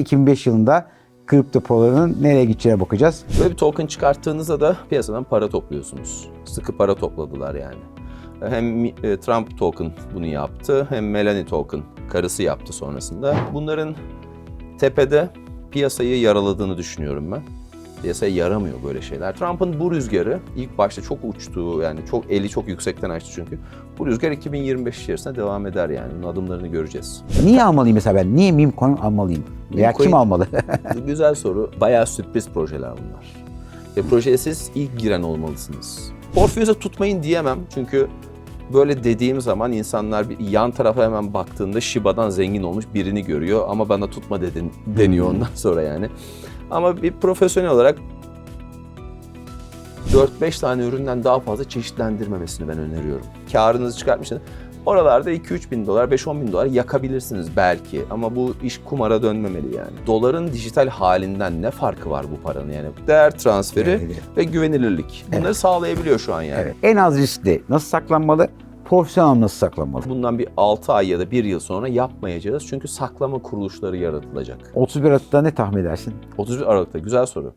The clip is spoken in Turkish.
2005 yılında kripto paralarının nereye gideceğine bakacağız. Böyle bir token çıkarttığınızda da piyasadan para topluyorsunuz. Sıkı para topladılar yani. Hem e, Trump token bunu yaptı hem Melanie token karısı yaptı sonrasında. Bunların tepede piyasayı yaraladığını düşünüyorum ben. Piyasaya yaramıyor böyle şeyler. Trump'ın bu rüzgarı ilk başta çok uçtu yani çok eli çok yüksekten açtı çünkü. Bu rüzgar 2025 içerisinde devam eder yani. Bunun adımlarını göreceğiz. Niye almalıyım mesela ben? Niye meme coin almalıyım? Coin- kim almalı? Güzel soru. Bayağı sürpriz projeler bunlar. Ve projeye siz ilk giren olmalısınız. Orpheus'a tutmayın diyemem çünkü böyle dediğim zaman insanlar bir yan tarafa hemen baktığında Shiba'dan zengin olmuş birini görüyor ama bana tutma dedin deniyor ondan sonra yani. Ama bir profesyonel olarak 4-5 tane üründen daha fazla çeşitlendirmemesini ben öneriyorum. Karınızı çıkartmışsınız. Oralarda 2-3 bin dolar, 5-10 bin dolar yakabilirsiniz belki ama bu iş kumara dönmemeli yani. Doların dijital halinden ne farkı var bu paranın yani? Değer transferi Evet. ve güvenilirlik. Bunları sağlayabiliyor şu an yani. Evet. En az riskli nasıl saklanmalı? Profesyonel nasıl saklanmalı? Bundan bir 6 ay ya da 1 yıl sonra yapmayacağız çünkü saklama kuruluşları yaratılacak. 31 Aralık'ta ne tahmin edersin? 31 Aralık'ta güzel soru.